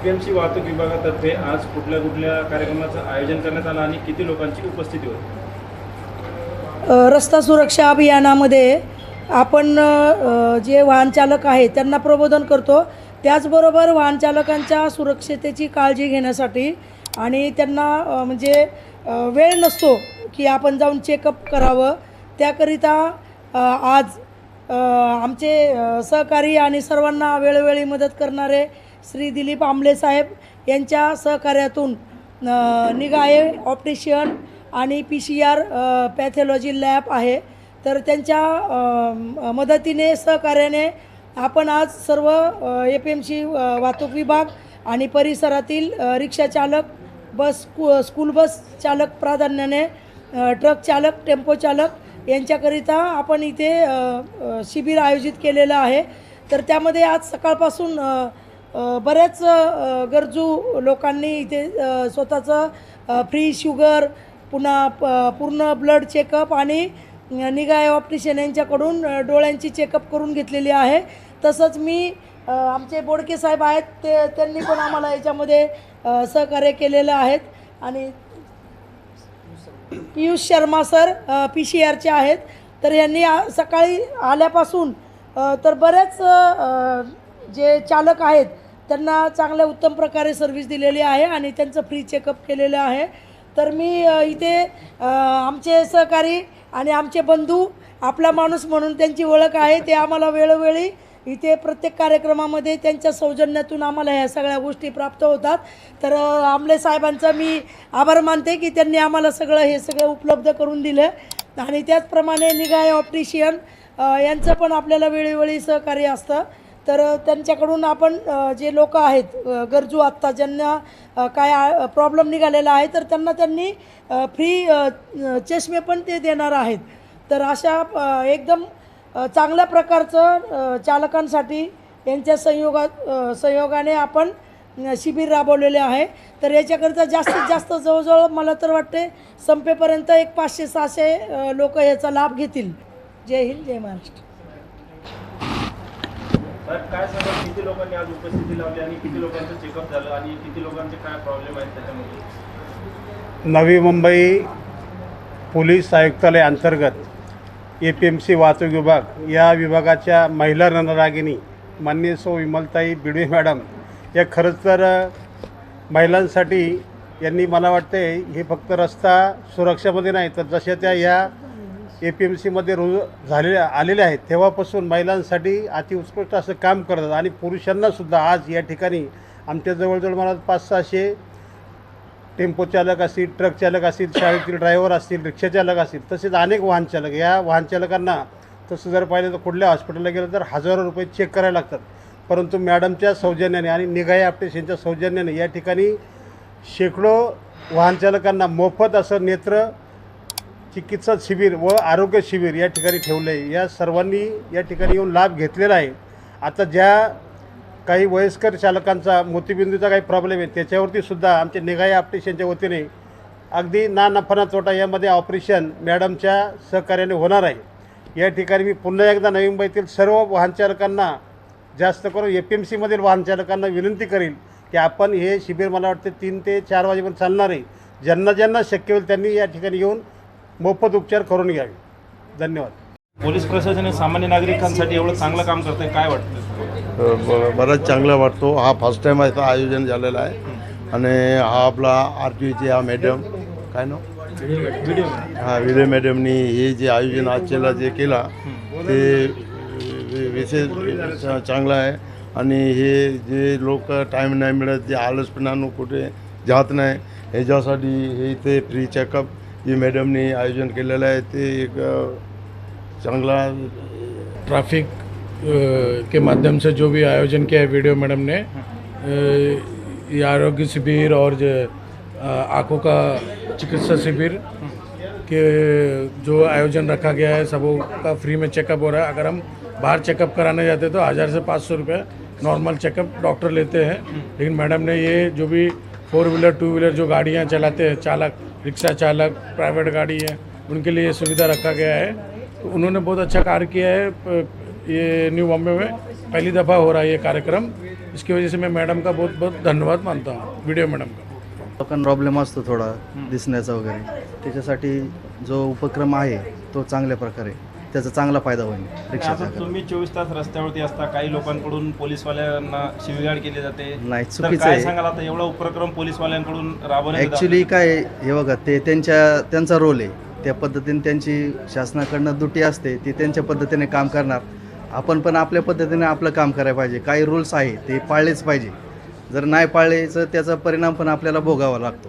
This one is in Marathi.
एपीएमसी वाहतूक विभागातर्फे आज कुठल्या कुठल्या कार्यक्रमाचं आयोजन करण्यात आलं आणि किती लोकांची उपस्थिती होती? रस्ता सुरक्षा अभियानामध्ये आपण जे वाहनचालक आहे त्यांना प्रबोधन करतो. त्याचबरोबर वाहनचालकांच्या सुरक्षतेची काळजी घेण्यासाठी आणि त्यांना म्हणजे वेळ नसतो की आपण जाऊन चेकअप करावं. त्याकरिता आज आमचे सहकारी आणि सर्वांना वेळोवेळी मदत करणारे श्री दिलीप आंबले साहेब यांच्या सहकार्यातून अ, निगाये ऑप्टिशियन आणि P C R pathology lab आहे. तर त्यांच्या मदतीने सहकार्याने आपण आज सर्व ए पी एम सी वाहतूक विभाग आणि परिसरातील रिक्षा चालक बस स्कू स्कूल बस चालक प्राधान्याने ट्रक चालक टेम्पो चालक यांच्याकरिता आपण इथे शिबिर आयोजित केलेलं आहे. तर त्यामध्ये आज सकाळपासून बऱ्याच गरजू लोकांनी इथे स्वतःचं फ्री शुगर पुन्हा प पूर्ण ब्लड चेकअप आणि निगाय ऑप्टिशियन यांच्याकडून डोळ्यांची चेकअप करून घेतलेली आहे. तसंच मी आमचे बोडके साहेब आहेत ते त्यांनी पण आम्हाला याच्यामध्ये सहकार्य केलेलं आहेत. आणि Piyush Sharma sir P C आरचे आहेत. तर यांनी सकाळी आल्यापासून तर बऱ्याच जे चालक आहेत त्यांना चांगल्या उत्तम प्रकारे सर्व्हिस दिलेली आहे आणि त्यांचं फ्री चेकअप केलेलं आहे. तर मी इथे आमचे सहकारी आणि आमचे बंधू आपला माणूस म्हणून त्यांची ओळख आहे ते आम्हाला वेळोवेळी इथे प्रत्येक कार्यक्रमामध्ये त्यांच्या सौजन्यातून आम्हाला ह्या सगळ्या गोष्टी प्राप्त होतात. तर आमले साहेबांचा मी आभार मानते की त्यांनी आम्हाला सगळं हे सगळं उपलब्ध करून दिलं. आणि त्याचप्रमाणे निगाय ऑप्टिशियन यांचं पण आपल्याला वेळोवेळी सहकार्य असतं. तर त्यांच्याकडून आपण जे लोक आहेत गरजू आत्ता ज्यांना काय प्रॉब्लेम निघालेला आहे तर त्यांना त्यांनी फ्री चष्मे पण ते देणार आहेत. तर अशा एकदम चांगल्या प्रकारचं चालकांसाठी यांच्या संयोगात संयोगाने आपण शिबिर राबवलेले आहे. तर याच्याकरिता जास्तीत जास्त जवळजवळ मला तर वाटते संपेपर्यंत एक पाचशे सहाशे लोक याचा लाभ घेतील. जय हिंद जय महाराष्ट्र. साहेब काय सांगा किती लोकांनी आज उपस्थिती लावली आणि किती लोकांचं चेकअप झालं आणि किती लोकांचे काय प्रॉब्लेम आहेत त्याच्यामध्ये? नवी मुंबई पोलीस आयुक्तालय अंतर्गत ए पी एम सी वाहतूक विभाग या विभागाच्या महिला रणरागिनी माननीय सौ विमलताई बिडवे मॅडम या खरंच तर महिलांसाठी यांनी मला वाटते हे फक्त रस्ता सुरक्षामध्ये नाही तर जशा त्या या ए पी एम सीमध्ये रोज झालेल्या आलेल्या आहेत. तेव्हापासून महिलांसाठी अति उत्कृष्ट असं काम करतात आणि पुरुषांनासुद्धा आज या ठिकाणी आमच्या जवळजवळ मला पाच सहाशे टेम्पो चालक असतील ट्रक चालक असतील शाळेतील ड्रायव्हर असतील रिक्षा चालक असतील तसेच अनेक वाहनचालक या वाहनचालकांना तसं जर पाहिलं तर कुठल्या हॉस्पिटलला गेलं तर हजारो रुपये चेक करायला लागतात. परंतु मॅडमच्या सौजन्याने आणि निगाई आपटेशनच्या सौजन्याने या ठिकाणी शेकडो वाहनचालकांना मोफत असं नेत्र चिकित्सा शिबिर व आरोग्य शिबिर या ठिकाणी ठेवलं आहे या सर्वांनी या ठिकाणी येऊन लाभ घेतलेला आहे. आता ज्या काही वयस्कर चालकांचा मोतीबिंदूचा काही प्रॉब्लेम आहे त्याच्यावरती सुद्धा आमच्या निगाई ऑपरेशनच्या वतीने अगदी ना नफा ना तोटा यामध्ये ऑपरेशन मॅडमच्या सहकार्याने होणार आहे. या ठिकाणी मी पुन्हा एकदा नवी मुंबईतील सर्व वाहनचालकांना जास्त करून ए पी एम सीमधील वाहनचालकांना विनंती करेल की आपण हे शिबिर मला वाटते तीन ते चार वाजेपर्यंत चालणार आहे. ज्यांना ज्यांना शक्य होईल त्यांनी या ठिकाणी येऊन मोफत उपचार करून घ्यावे. धन्यवाद. पोलीस प्रशासन सामान्य नागरिकांसाठी एवढं चांगलं काम करतंय काय वाटतं? ब- बराच चांगला वाटतो. हा फर्स्ट टाईम याचं आयोजन झालेलं आहे. आणि हा आपला आर टी ची हा मॅडम काय नाव? व्हिडिओ हा विजय मॅडमनी हे जे आयोजन आजच्याला जे केला ते वि- विशेष चा- चांगलं आहे. आणि हे जे लोक टाईम नाही मिळत जे आलसपणानं कुठे जात नाही ह्याच्यासाठी हे इथे फ्री चेकअप जे मॅडमनी आयोजन आहे ते एक चांगला ट्रैफ़िक के माध्यम से जो भी आयोजन किया है वीडियो मैडम ने ये आरोग्य शिविर और आँखों का चिकित्सा शिविर के जो आयोजन रखा गया है, सबों का फ्री में चेकअप हो रहा है। अगर हम बाहर चेकअप कराने जाते तो हज़ार से पाँच सौ रुपये नॉर्मल चेकअप डॉक्टर लेते हैं। लेकिन मैडम ने ये जो भी फोर व्हीलर टू व्हीलर जो गाड़ियाँ चलाते हैं, चालक रिक्शा चालक प्राइवेट गाड़ी है उनके लिए ये सुविधा रखा गया है। तो उन्होंने बहुत अच्छा कार्य किया है ये न्यू बॉम्बे में पहली दफ़ा हो रहा है ये कार्यक्रम। इसकी वजह से मैं मैडम का बहुत बहुत धन्यवाद मानता हूँ वीडियो मैडम का। लोकांना प्रॉब्लेम असतो थोडा दिसण्याचा वगैरे. त्याच्यासाठी जो उपक्रम आहे तो चांगल्या प्रकारे त्याचा चांगला फायदा होईल रिक्षाचा आता तुम्ही चोवीस तास रस्त्यावरती असता काही लोकांकडून पोलीसवाल्यांना शिवीगाळ केली जाते. नाही तर चुकीचं काय आहे. सांगाल आता? एवढा उपक्रम पोलीसवाल्यांकडून राबवण्यात येत ॲक्च्युली काय आहे, हे बघा ते त्यांच्या त्यांचा रोल आहे. त्या पद्धतीने त्यांची शासनाकडनं दुटी असते ती त्यांच्या पद्धतीने काम करणार. आपण पण आपल्या पद्धतीने आपलं काम करायला पाहिजे. काही रूल्स आहे ते पाळलेच पाहिजे. जर नाही पाळले तर त्याचा परिणाम पण आपल्याला भोगावा लागतो.